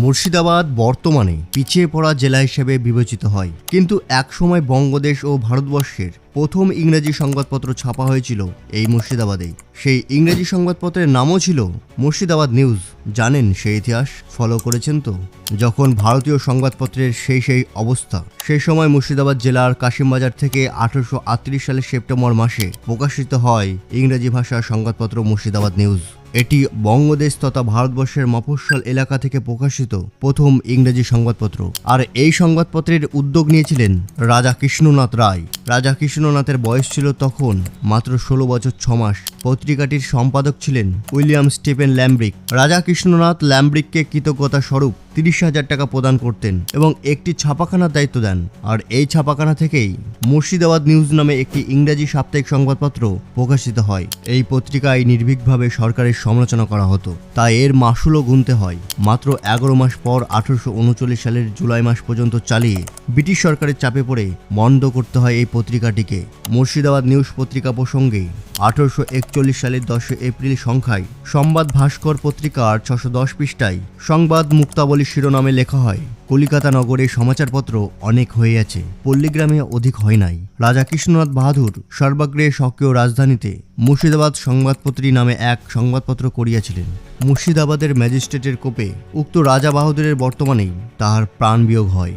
মুর্শিদাবাদ বর্তমানে পিছিয়ে পড়া জেলা হিসেবে বিবেচিত হয়। কিন্তু একসময় বঙ্গদেশ ও ভারতবর্ষের প্রথম ইংরেজি সংবাদপত্র ছাপা হয়েছিল এই মুর্শিদাবাদে সেই ইংরেজি সংবাদপত্রের নামও ছিল মুর্শিদাবাদ নিউজ। জানেন সেই ইতিহাস? ফলো করেছেন তো? যখন ভারতীয় সংবাদপত্রের সেই সেই অবস্থা, সেই সময় মুর্শিদাবাদ জেলার কাশিমবাজার থেকে আঠারোশো আটত্রিশ সালের সেপ্টেম্বর মাসে প্রকাশিত হয় ইংরেজি ভাষার সংবাদপত্র মুর্শিদাবাদ নিউজ। এটি বঙ্গদেশ তথা ভারতবর্ষের মফস্বল এলাকা থেকে প্রকাশিত প্রথম ইংরেজি সংবাদপত্র। আর এই সংবাদপত্রের উদ্যোগ নিয়েছিলেন রাজা কৃষ্ণনাথ রায়। রাজা কৃষ্ণনাথের বয়স ছিল তখন মাত্র ষোলো বছর ছ মাস। পত্রিকাটির সম্পাদক ছিলেন উইলিয়াম স্টিফেন ল্যাম্ব্রিক। রাজা কৃষ্ণনাথ ল্যাম্ব্রিককে কৃতজ্ঞতা স্বরূপ তিরিশ হাজার টাকা প্রদান করতেন এবং একটি ছাপাখানার দায়িত্ব দেন। আর এই ছাপাখানা থেকেই মুর্শিদাবাদ নিউজ নামে একটি ইংরেজি সাপ্তাহিক সংবাদপত্র প্রকাশিত হয়। এই পত্রিকায় নির্ভীকভাবে সরকারের সমালোচনা করা হতো। তাই এর মাসুলও গুনতে হয়। মাত্র এগারো মাস পর আঠারোশো উনচল্লিশ সালের জুলাই মাস পর্যন্ত চালিয়ে ব্রিটিশ সরকারের চাপে পড়ে বন্ধ করতে হয় এই পত্রিকাটিকে মুর্শিদাবাদ নিউজ পত্রিকা প্রসঙ্গে আঠারোশো একচল্লিশ সালের দশই এপ্রিল সংখ্যায় সংবাদ ভাস্কর পত্রিকার ছশো দশ পৃষ্ঠায় সংবাদ মুক্তাবলী শিরোনামে লেখা হয়, কলিকাতা নগরে সমাচারপত্র অনেক আছে, পল্লীগ্রামে অধিক হয় নাই। রাজা কৃষ্ণনাথ বাহাদুর সর্বাগ্রে সক্রিয় রাজধানীতে মুর্শিদাবাদ সংবাদপত্রী নামে এক সংবাদপত্র করিয়াছিলেন। মুর্শিদাবাদের ম্যাজিস্ট্রেটের কোপে উক্ত রাজা বাহাদুরের বর্তমানেই তাহার প্রাণ বিয়োগ হয়।